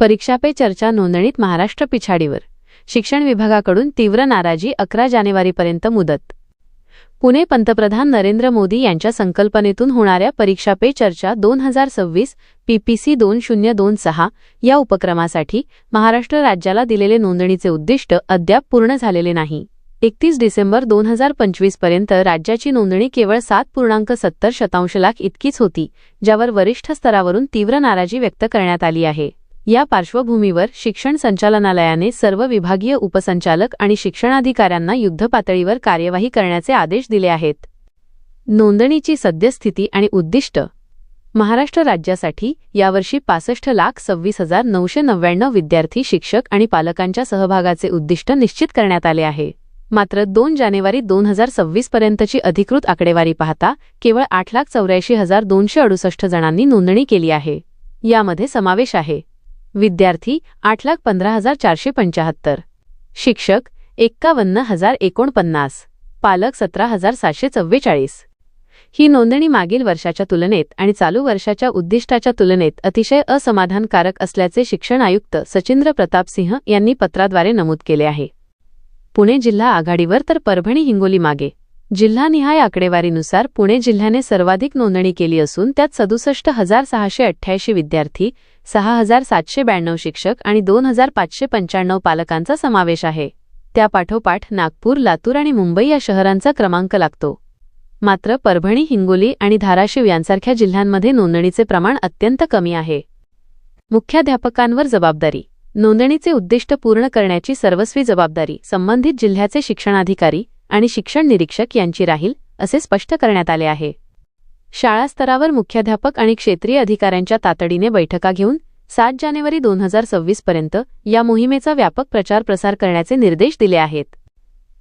परीक्षा पे चर्चा नोंदणीत महाराष्ट्र पिछाडीवर. शिक्षण विभागाकडून तीव्र नाराजी अकरा जानेवारीपर्यंत मुदत. पुणे पंतप्रधान नरेंद्र मोदी यांच्या संकल्पनेतून होणाऱ्या परीक्षा पे चर्चा दोन हजार सव्वीस पीपीसी दोन शून्य दोन सहा या उपक्रमासाठी महाराष्ट्र राज्याला दिलेले नोंदणीचे उद्दिष्ट अद्याप पूर्ण झालेले नाही. एकतीस डिसेंबर दोन हजार पंचवीसपर्यंत राज्याची नोंदणी केवळ सात पूर्णांक सत्तर शतांश लाख इतकीच होती ज्यावर वरिष्ठ स्तरावरून तीव्र नाराजी व्यक्त करण्यात आली आहे. या पार्श्वभूमीवर शिक्षण संचालनालयाने सर्व विभागीय उपसंचालक आणि शिक्षणाधिकाऱ्यांना युद्धपातळीवर कार्यवाही करण्याचे आदेश दिले आहेत. नोंदणीची सद्यस्थिती आणि उद्दिष्ट. महाराष्ट्र राज्यासाठी यावर्षी पासष्ट लाख सव्वीस हजार नऊशे नव्याण्णव विद्यार्थी शिक्षक आणि पालकांच्या सहभागाचे उद्दिष्ट निश्चित करण्यात आले आहे. मात्र दोन जानेवारी दोन हजार सव्वीस पर्यंतची अधिकृत आकडेवारी पाहता केवळ आठ लाख चौऱ्याऐंशी हजार दोनशे अडुसष्ट जणांनी नोंदणी केली आहे. यामध्ये समावेश आहे. विद्यार्थी आठ लाख पंधरा हजार चारशे पंचाहत्तर. शिक्षक एक्कावन्न हजार एकोणपन्नास. पालक सतरा हजार सातशे चव्वेचाळीस. ही नोंदणी मागील वर्षाच्या तुलनेत आणि चालू वर्षाच्या उद्दिष्टाच्या तुलनेत अतिशय असमाधानकारक असल्याचे शिक्षण आयुक्त सचिंद्र प्रताप सिंह यांनी पत्राद्वारे नमूद केले आहे. पुणे जिल्हा आघाडीवर तर परभणी हिंगोली मागे. जिल्हानिहाय आकडेवारीनुसार पुणे जिल्ह्याने सर्वाधिक नोंदणी केली असून त्यात सदुसष्ट हजार सहाशे अठ्ठ्याऐंशी विद्यार्थी सहा हजार सातशे ब्याण्णव शिक्षक आणि दोन हजार पाचशे पंच्याण्णव पालकांचा समावेश आहे. त्यापाठोपाठ नागपूर लातूर आणि मुंबई या शहरांचा क्रमांक लागतो. मात्र परभणी हिंगोली आणि धाराशिव यांसारख्या जिल्ह्यांमध्ये नोंदणीचे प्रमाण अत्यंत कमी आहे. मुख्याध्यापकांवर जबाबदारी. नोंदणीचे उद्दिष्ट पूर्ण करण्याची सर्वस्वी जबाबदारी संबंधित जिल्ह्याचे शिक्षणाधिकारी आणि शिक्षण निरीक्षक यांची राहील असे स्पष्ट करण्यात आले आहे. शाळा स्तरावर मुख्याध्यापक आणि क्षेत्रीय अधिकाऱ्यांच्या तातडीने बैठका घेऊन सात जानेवारी दोन हजार सव्वीस पर्यंत या मोहिमेचा व्यापक प्रचार प्रसार करण्याचे निर्देश दिले आहेत.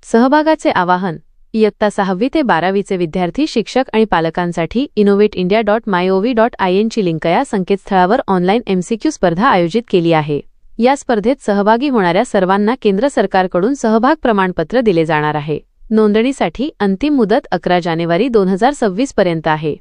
सहभागाचे आवाहन इयत्ता सहावी ते बारावीचे विद्यार्थी शिक्षक आणि पालकांसाठी innovate India dot MyGov dot I एनची link या संकेतस्थळावर ऑनलाईन एमसीक्यू स्पर्धा आयोजित केली आहे. या स्पर्धेत सहभागी होणाऱ्या सर्वांना केंद्र सरकारकडून सहभाग प्रमाणपत्र दिले जाणार आहे. नोंदणीसाठी अंतिम मुदत अकरा जानेवारी दोन हजार सव्वीस पर्यंत आहे.